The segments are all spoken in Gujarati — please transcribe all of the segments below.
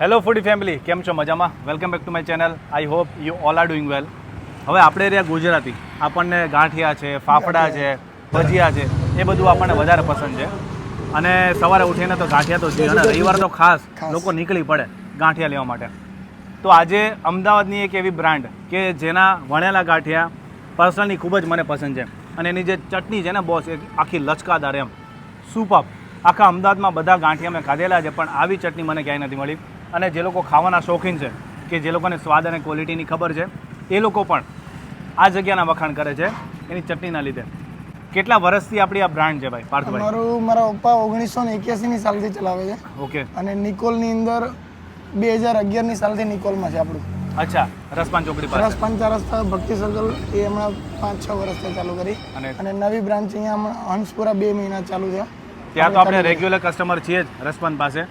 હેલો ફૂડી ફેમિલી કેમ છો? મજામાં? Welcome back to my channel I hope you all are doing well હવે આપણે રહ્યા ગુજરાતી. આપણને ગાંઠિયા છે ફાફડા છે ભજીયા છે એ બધું આપણને વધારે પસંદ છે. અને સવારે ઉઠીને તો ગાંઠિયા તો છે અને રવિવાર તો ખાસ. લોકો નીકળી પડે ગાંઠિયા લેવા માટે. તો આજે અમદાવાદની એક એવી બ્રાન્ડ કે જેના વણેલા ગાંઠિયા પર્સનલી ખૂબ જ મને પસંદ છે. અને એની જે ચટણી છે ને બોસ એ આખી લચકાદાર એમ. સુપર આખા અમદાવાદમાં બધા ગાંઠિયા મેં ખાધેલા છે પણ આવી ચટણી મને ક્યાંય નથી મળી. અને જે લોકો ખાવાના શોખીન છે કે જે લોકોને સ્વાદ અને ક્વોલિટીની ખબર છે એ લોકો પણ આ જગ્યાના વખાણ કરે છે એની ચટણીના લીધે. કેટલા વર્ષથી આપણી આ બ્રાન્ડ છે ભાઈ પાર્થભાઈ? મારું મારા પપ્પા ઓગણીસો ને એક્યાસીની સાલથી ચલાવે છે. ઓકે. અને નિકોલની અંદર બે હજાર અગિયારની સાલથી નિકોલમાં છે આપણું. અચ્છા રસપાન ચોકડી પાસે. રસ ચાર રસ્તા ભક્તિ સર્કલ એ હમણાં પાંચ છ વર્ષથી ચાલુ કરી. અને અને નવી બ્રાન્ચ અહીંયા હમણાં હંસપુરા બે મહિના ચાલુ છે. ત્યાં તો આપણે રેગ્યુલર કસ્ટમર છીએ જ રસપાન પાસે.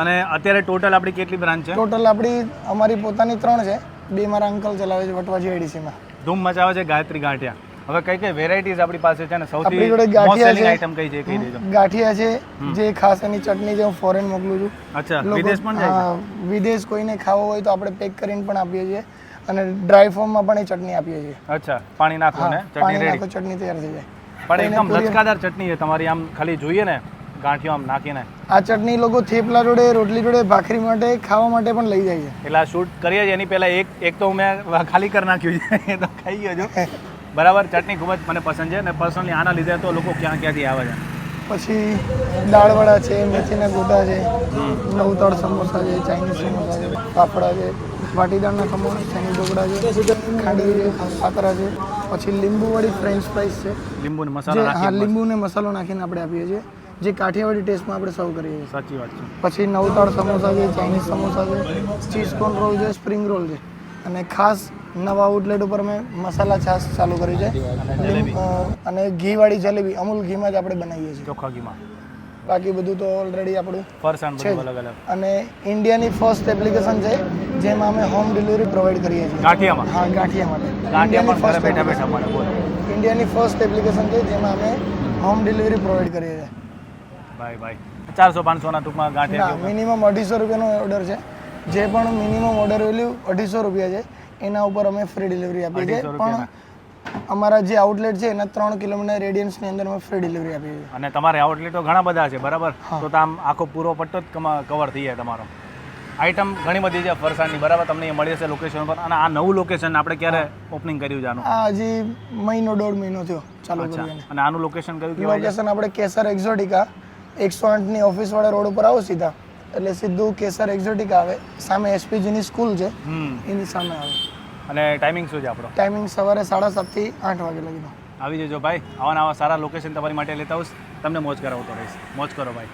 અને અત્યારે ટોટલ આપણી કેટલી બ્રાન્ચ છે? ટોટલ આપણી અમારી પોતાની ત્રણ છે. બે મારા અંકલ ચલાવે છે વટવાજી એડીસીમાં ધૂમ મચાવે છે ગાયત્રી ગાંઠિયા. હવે કઈ કઈ વેરાયટીઝ આપણી પાસે છે ને સૌથી મોસ્ટ ગાંઠિયા સેલિંગ છે. આઈટમ કઈ છે કહી દેજો. ગાંઠિયા છે જે ખાસ એની ચટણી જે હું ફોરેન મોકલું છું. અચ્છા વિદેશ પણ જાય વિદેશ કોઈને ખાવો હોય તો આપણે પેક કરીને પણ આપીએ છીએ અને ડ્રાય ફોર્મમાં પણ એ ચટણી આપીએ છીએ. અચ્છા પાણી નાખો ને ચટણી પાણી રેડી નાખો ચટણી તૈયાર થઈ જાય. પણ એકદમ લચકાદાર ચટણી છે તમારી આમ ખાલી જોઈએ ને ગાંઠિયો આમ નાખીને. આ ચટણી લોકો થેપલા જોડે રોટલી જોડે ભાખરી માટે ખાવા માટે પણ લઈ જાય છે. એટલે આ શૂટ કરીએ છીએ એની પહેલાં એક એક તો મેં ખાલી કરી નાખ્યું છે એ તો ખાઈ ગયો છું. બરાબર ચટણી ખૂબ જ મને પસંદ છે અને પર્સનલી આના લીધે તો લોકો ક્યાં ક્યાંથી આવે છે? પછી દાળવડા છે મેથીના ગોટા છે નવતળ સમોસા છે ચાઇનીઝ સમોસા છે પાપડા છે વાટીદાળના ખમણ ચાઇનીઝ ઢોકળા છે ખાડી છે પાતરા છે પછી લીંબુવાળી ફ્રેન્ચ ફ્રાઈસ છે. લીંબુ મસાલા હા લીંબુ ને મસાલો નાખીને આપણે આપીએ છીએ. જે કાઠિયાવાડી ટેસ્ટમાં આપણે સર્વ કરીએ છીએ. સાચી વાત છે. પછી નવતાળ સમોસા છે ચાઇનીઝ સમોસા છે ચીઝ કોર્ન રોલ છે સ્પ્રિંગ રોલ છે. અને ખાસ નવા આઉટલેટ ઉપર મેં મસાલા છાશ ચાલુ કરી છે. અને ઘીવાળી જલેબી અમૂલ ઘીમાં જ આપણે બનાવીએ છીએ. ચોખ્ખા ઘીમાં. બાકી બધું તો ઓલરેડી આપણું છે અને ઇન્ડિયાની ફર્સ્ટ એપ્લિકેશન છે જેમાં અમે હોમ ડિલિવરી પ્રોવાઈડ કરીએ છીએ. ગાંઠિયામાં? હા ગાંઠિયા માટે બેઠા બેઠા ઇન્ડિયાની ફર્સ્ટ એપ્લિકેશન છે જેમાં અમે હોમ ડિલિવરી પ્રોવાઈડ કરીએ છીએ. ભાઈ ભાઈ ચારસો પાંચસોના ટૂંકમાં ગાંઠિયા મિનિમમ અઢીસો રૂપિયાનો ઓર્ડર છે. જે પણ મિનિમમ ઓર્ડર વેલ્યુ અઢીસો રૂપિયા છે. એના ઉપર અમે ફ્રી ડિલિવરી આપીએ છીએ. 250 પણ અમારા જે આઉટલેટ છે એના ત્રણ કિલોમીટર રેડિયન્સની અંદર અમે ફ્રી ડિલિવરી આપીએ છીએ. અને તમારે આઉટલેટો ઘણા બધા છે બરાબર? તો આમ આખો પૂરો પટ્ટો જ કવર થઈ જાય તમારો. આઈટમ ઘણી બધી છે ફરસાણની બરાબર? તમને મળી જશે લોકેશન પર અને આ નવું લોકેશન આપણે ક્યારે ઓપનિંગ કર્યું જાનું આ હજી મહિનો દોઢ મહિનો થયો ચાલુ અને આનું લોકેશન કયું લોકેશન આપણે કેસર એક્ઝોટિકા એકસો આઠની ઓફિસવાળા રોડ ઉપર આવો સીધા. એટલે સીધું કેસર એક્ઝોટિક આવે. સામે એસપીજીની સ્કૂલ છે. એની સામે આવે. અને ટાઈમિંગ શું છે આપણો? ટાઈમિંગ સવારે સાડા સાતથી આઠ વાગે લગીનો આવી જજો ભાઈ. આવા આવા સારા લોકેશન તમારી માટે લેતા આવીશ તમને મોજ કરાવતો રહીશ. મોજ કરો ભાઈ.